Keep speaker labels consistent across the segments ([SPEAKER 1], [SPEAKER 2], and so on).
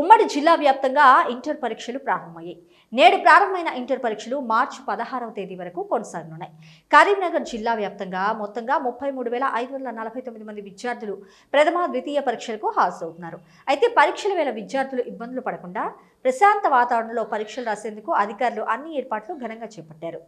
[SPEAKER 1] ఉమ్మడి జిల్లా వ్యాప్తంగా ఇంటర్ పరీక్షలు ప్రారంభమయ్యాయి. నేడు ప్రారంభమైన ఇంటర్ పరీక్షలు మార్చి పదహారవ తేదీ వరకు కొనసాగనున్నాయి. కరీంనగర్ జిల్లా వ్యాప్తంగా మొత్తంగా ముప్పై మూడు వేల ఐదు వందల నలభై తొమ్మిది మంది విద్యార్థులు ప్రథమ ద్వితీయ పరీక్షలకు హాజరవుతున్నారు. అయితే పరీక్షల వేళ విద్యార్థులు ఇబ్బందులు పడకుండా ప్రశాంత వాతావరణంలో పరీక్షలు రాసేందుకు అధికారులు అన్ని ఏర్పాట్లు ఘనంగా చేపట్టారు.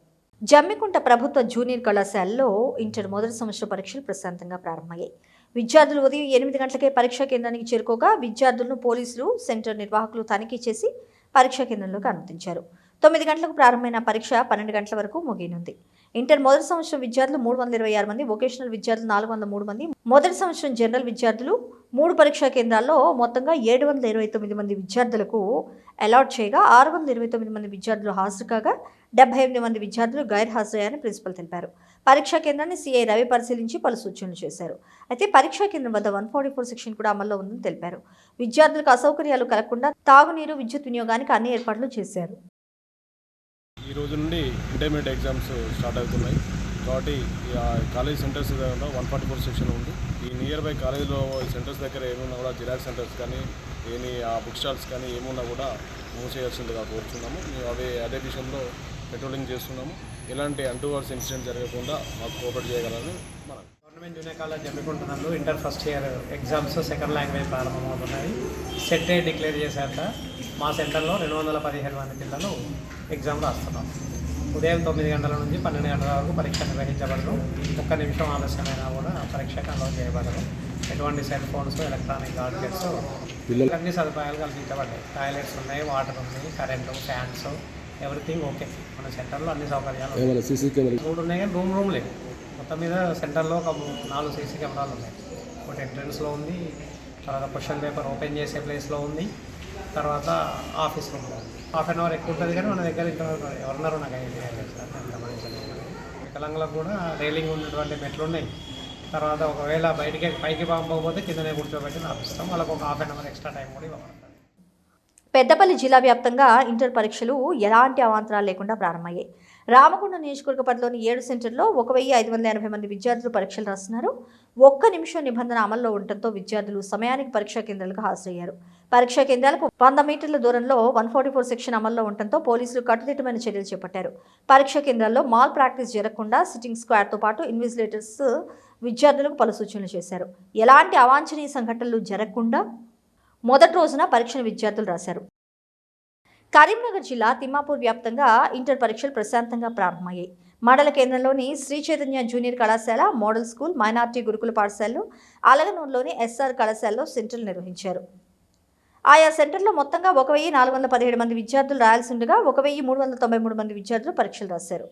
[SPEAKER 1] జమ్మికుంట ప్రభుత్వ జూనియర్ కళాశాలలో ఇంటర్ మొదటి సంవత్సర పరీక్షలు ప్రశాంతంగా ప్రారంభమయ్యాయి. విద్యార్థులు ఉదయం ఎనిమిది గంటలకే పరీక్షా కేంద్రానికి చేరుకోగా విద్యార్థులను పోలీసులు సెంటర్ నిర్వాహకులు తనిఖీ చేసి పరీక్షా కేంద్రంలోకి అనుమతించారు. తొమ్మిది గంటలకు ప్రారంభమైన పరీక్ష పన్నెండు గంటల వరకు ముగియనుంది. ఇంటర్ మొదటి సంవత్సరం విద్యార్థులు మూడు వందల ఇరవై ఆరు మంది వొకేషనల్ విద్యార్థులు నాలుగు వందల మూడు మంది మొదటి సంవత్సరం జనరల్ విద్యార్థులు మూడు పరీక్షా కేంద్రాల్లో మొత్తంగా ఏడు వందల ఇరవై తొమ్మిది మంది విద్యార్థులకు అలాట్ చేయగా ఆరు వందల ఇరవై తొమ్మిది మంది విద్యార్థులు హాజరు కాగా డెబ్బై ఎనిమిది మంది విద్యార్థులు గైర్హాజరయ్యారని ప్రిన్సిపల్ తెలిపారు. పరీక్షా కేంద్రాన్ని సీఐ రవి పరిశీలించి పలు సూచనలు చేశారు. అయితే పరీక్షా కేంద్రం వద్ద వన్ ఫార్టీ ఫోర్ సెక్షన్ కూడా అమల్లో ఉందని తెలిపారు. విద్యార్థులకు అసౌకర్యాలు కలగకుండా తాగునీరు విద్యుత్ వినియోగానికి అన్ని ఏర్పాట్లు చేశారు.
[SPEAKER 2] ఈ రోజు నుండి ఇంటర్మీడియట్ ఎగ్జామ్స్ స్టార్ట్ అవుతున్నాయి. కాబట్టి కాలేజ్ సెంటర్స్ దగ్గర వన్ ఫార్టీ ఫోర్ సెక్షన్ ఉంది. ఈ నియర్ బై కాలేజీలో సెంటర్స్ దగ్గర ఏమున్నా కూడా జిరాక్స్ సెంటర్స్ కానీ ఏమి ఆ బుక్ స్టాల్స్ కానీ ఏమున్నా కూడా మూసేయాల్సిందిగా కోరుతున్నాము మేము అదే అదే విషయంలో పెట్రోలింగ్ చేస్తున్నాము. ఎలాంటి అంటువర్స్ ఇన్సిడెంట్ జరగకుండా మాకు కోఆపరేట్ చేయగలని మనం
[SPEAKER 3] government junior college జమ్మికుంటున్నందు inter first year exams second language ప్రారంభమవుతున్నాయి. సెట్ డిక్లేర్ చేశాక మా సెంటర్లో రెండు వందల పదిహేను మంది పిల్లలు ఎగ్జామ్ రాస్తున్నాం. ఉదయం తొమ్మిది గంటల నుంచి పన్నెండు గంటల వరకు పరీక్ష నిర్వహించబడదు. ఒక్క నిమిషం ఆలస్యమైనా కూడా పరీక్షకు అలౌ చేయబడదు. ఎటువంటి సెల్ ఫోన్స్ ఎలక్ట్రానిక్ గాడ్జెట్స్ అన్ని సదుపాయాలు కల్పించబడ్డాయి. టాయిలెట్స్ ఉన్నాయి వాటర్ ఉంది కరెంటు ఫ్యాన్స్ ఎవ్రీథింగ్ ఓకే. మన సెంటర్లో అన్ని సౌకర్యాలు మూడు ఉన్నాయి కానీ రూమ్ రూమ్ లేవు మొత్తం మీద సెంటర్లో ఒక నాలుగు సీసీ కెమెరాలు ఉన్నాయి. ఒకటి ఎంట్రన్స్లో ఉంది తర్వాత క్వశ్చన్ పేపర్ ఓపెన్ చేసే ప్లేస్లో ఉంది. తర్వాత office room half an hour ఎక్కువ ఉంటుంది కానీ మన దగ్గర ఇంతవరకు ఎవరున్నారో నాకు ఐడియా లేదు సార్. నేను గమనించలేదు వికలాంగులకు కూడా రైలింగ్ ఉన్నటువంటి మెట్లు ఉన్నాయి. తర్వాత ఒకవేళ బయటికి పైకి పంపకపోతే కిందనే కూర్చోబెట్టి ఆపిస్తాం. వాళ్ళకి ఒక half an hour extra time కూడా ఇవ్వబడుతుంది
[SPEAKER 1] పెద్దపల్లి జిల్లా వ్యాప్తంగా ఇంటర్ పరీక్షలు ఎలాంటి అవాంతరాలు లేకుండా ప్రారంభమయ్యాయి? రామగుండం నియోజకవర్గ పరిధిలోని ఏడు సెంటర్లో ఒక వెయ్యి ఐదు వందల ఎనభై మంది విద్యార్థులు పరీక్షలు రాస్తున్నారు. ఒక్క నిమిషం నిబంధన అమల్లో ఉండటంతో విద్యార్థులు సమయానికి పరీక్షా కేంద్రాలకు హాజరయ్యారు. పరీక్షా కేంద్రాలకు వంద మీటర్ల దూరంలో వన్ ఫార్టీ ఫోర్ సెక్షన్ అమల్లో ఉండటంతో పోలీసులు కట్టుదిట్టమైన చర్యలు చేపట్టారు. పరీక్షా కేంద్రాల్లో మాల్ ప్రాక్టీస్ జరగకుండా సిట్టింగ్ స్క్వాడ్తో పాటు ఇన్విజిలేటర్స్ విద్యార్థులకు పలు సూచనలు చేశారు. ఎలాంటి అవాంఛనీయ సంఘటనలు జరగకుండా మొదటి రోజున పరీక్షను విద్యార్థులు రాశారు. కరీంనగర్ జిల్లా తిమ్మాపూర్ వ్యాప్తంగా ఇంటర్ పరీక్షలు ప్రశాంతంగా ప్రారంభమయ్యాయి. మండల కేంద్రంలోని శ్రీ చైతన్య జూనియర్ కళాశాల మోడల్ స్కూల్ మైనార్టీ గురుకుల పాఠశాలలో అలగనూరులోని ఎస్ఆర్ కళాశాలలో సెంటర్లు నిర్వహించారు. ఆయా సెంటర్లో మొత్తంగా ఒక వెయ్యి నాలుగు వందల పదిహేడు మంది విద్యార్థులు రాయాల్సి ఉండగా ఒక వెయ్యి మూడు వందల తొంభై మూడు మంది విద్యార్థులు పరీక్షలు రాశారు.